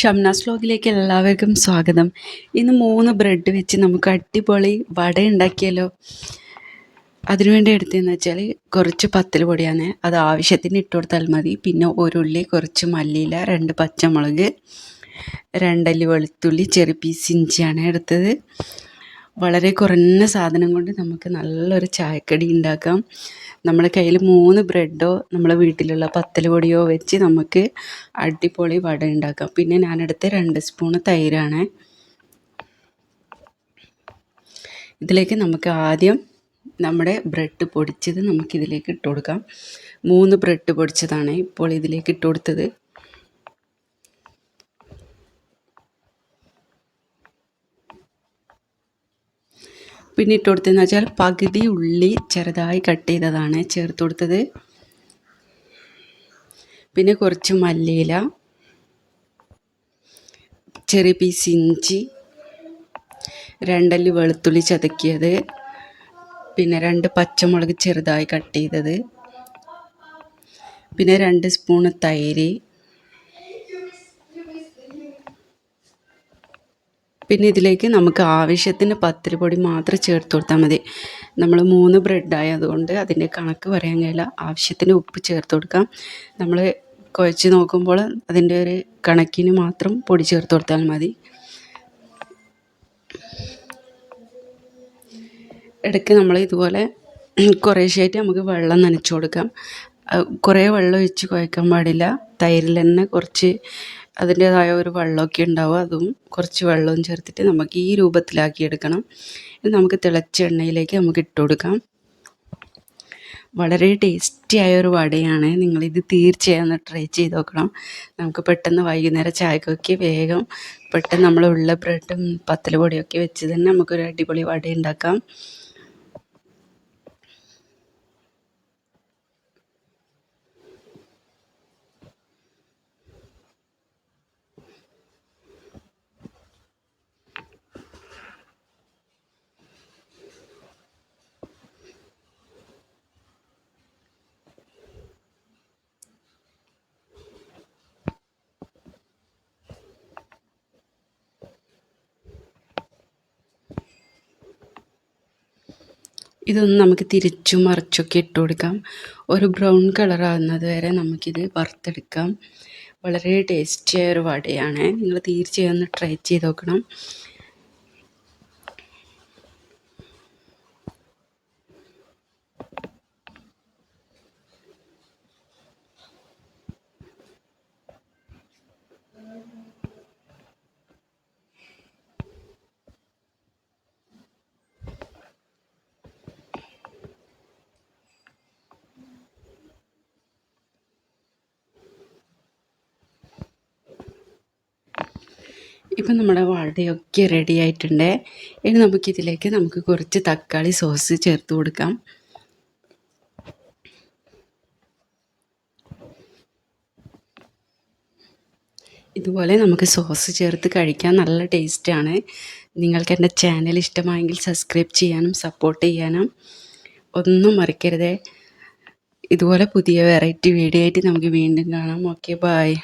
ഷംനാസ് വ്ലോഗിലേക്ക് എല്ലാവർക്കും സ്വാഗതം. ഇന്ന് മൂന്ന് ബ്രെഡ് വെച്ച് നമുക്ക് അടിപൊളി വട ഉണ്ടാക്കിയല്ലോ അതിനുവേണ്ടി എടുത്തതെന്ന് വെച്ചാൽ കുറച്ച് പത്തൽ പൊടിയാണ്. അത് ആവശ്യത്തിന് ഇട്ട് കൊടുത്താൽ മതി. പിന്നെ ഒരു ഉള്ളി കുറച്ച് മല്ലിയില രണ്ട് പച്ചമുളക് രണ്ടല്ലി വെളുത്തുള്ളി ചെറു പീസ് ഇഞ്ചിയാണ് എടുത്തത്. വളരെ കുറഞ്ഞ സാധനം കൊണ്ട് നമുക്ക് നല്ലൊരു ചായക്കടി ഉണ്ടാക്കാം. നമ്മുടെ കയ്യിൽ മൂന്ന് ബ്രെഡോ നമ്മളെ വീട്ടിലുള്ള പത്തൽ പൊടിയോ വെച്ച് നമുക്ക് അടിപൊളി വട ഉണ്ടാക്കാം. പിന്നെ ഞാനെടുത്ത രണ്ട് സ്പൂണ് തൈരാണ്. ഇതിലേക്ക് നമുക്ക് ആദ്യം നമ്മുടെ ബ്രെഡ് പൊടിച്ചത് നമുക്കിതിലേക്ക് ഇട്ട് കൊടുക്കാം. മൂന്ന് ബ്രെഡ് പൊടിച്ചതാണ് ഇപ്പോൾ ഇതിലേക്ക് ഇട്ട് കൊടുത്തത്. പിന്നെ ഇട്ട് കൊടുത്തതെന്ന് വെച്ചാൽ പകുതി ഉള്ളി ചെറുതായി കട്ട് ചെയ്തതാണ്. ചേർത്ത് കൊടുത്തത്. പിന്നെ കുറച്ച് മല്ലിയില ചെറിയ പീസ് ഇഞ്ചി രണ്ടല്ലി വെളുത്തുള്ളി ചതക്കിയത് പിന്നെ രണ്ട് പച്ചമുളക് ചെറുതായി കട്ട് ചെയ്തത് പിന്നെ രണ്ട് സ്പൂണ് തൈര് പിന്നെ ഇതിലേക്ക് നമുക്ക് ആവശ്യത്തിന് പത്തിരി പൊടി മാത്രം ചേർത്ത് കൊടുത്താൽ മതി. നമ്മൾ മൂന്ന് ബ്രെഡ് അതുകൊണ്ട് അതിന്റെ കണക്ക് പറയാൻ കഴിയില്ല. ആവശ്യത്തിന് ഉപ്പ് ചേർത്ത് കൊടുക്കാം. നമ്മൾ കുഴച്ച് നോക്കുമ്പോൾ അതിന്റെ ഒരു കണക്കിന് മാത്രം പൊടി ചേർത്ത് കൊടുത്താൽ മതി. ഇടയ്ക്ക് നമ്മൾ ഇതുപോലെ കുറേശ്ശായിട്ട് നമുക്ക് വെള്ളം നനച്ച് കൊടുക്കാം. കുറേ വെള്ളം ഒഴിച്ച് കുഴക്കാൻ പാടില്ല. തൈരിൽ തന്നെ കുറച്ച് അതിന്റേതായ ഒരു വെള്ളമൊക്കെ ഉണ്ടാവും. അതും കുറച്ച് വെള്ളവും ചേർത്തിട്ട് നമുക്ക് ഈ രൂപത്തിലാക്കി എടുക്കണം ഇത് നമുക്ക് തിളച്ച എണ്ണയിലേക്ക് നമുക്ക് ഇട്ട് കൊടുക്കാം. വളരെ ടേസ്റ്റി ആയ ഒരു വടയാണ്. നിങ്ങളിത് തീർച്ചയായും ഒന്ന് ട്രൈ ചെയ്ത് നോക്കണം. നമുക്ക് പെട്ടെന്ന് വൈകുന്നേരം ചായക്കൊക്കെ വേഗം പെട്ടെന്ന് നമ്മളുള്ള ബ്രെഡും പത്തൽ പൊടിയൊക്കെ വെച്ച് തന്നെ നമുക്കൊരു അടിപൊളി വട ഉണ്ടാക്കാം ഇതൊന്ന് നമുക്ക് തിരിച്ചും മറിച്ചൊക്കെ ഇട്ട് കൊടുക്കാം. ഒരു ബ്രൗൺ കളർ ആകുന്നത് വരെ നമുക്കിത് വറുത്തെടുക്കാം. വളരെ ടേസ്റ്റിയായ ഒരു വടയാണ്. നിങ്ങൾ തീർച്ചയായും ഒന്ന് ട്രൈ ചെയ്ത് നോക്കണം. ഇപ്പം നമ്മുടെ വടയൊക്കെ റെഡി ആയിട്ടുണ്ട്. ഇനി നമുക്കിതിലേക്ക് നമുക്ക് കുറച്ച് തക്കാളി സോസ് ചേർത്ത് കൊടുക്കാം. ഇതുപോലെ നമുക്ക് സോസ് ചേർത്ത് കഴിക്കാൻ നല്ല ടേസ്റ്റാണ് നിങ്ങൾക്ക് എന്റെ ചാനൽ ഇഷ്ടമായെങ്കിൽ സബ്സ്ക്രൈബ് ചെയ്യാനും സപ്പോർട്ട് ചെയ്യാനും ഒന്നും മറിക്കരുതേ. ഇതുപോലെ പുതിയ വെറൈറ്റി വീഡിയോ ആയിട്ട് നമുക്ക് വീണ്ടും കാണാം. Okay bye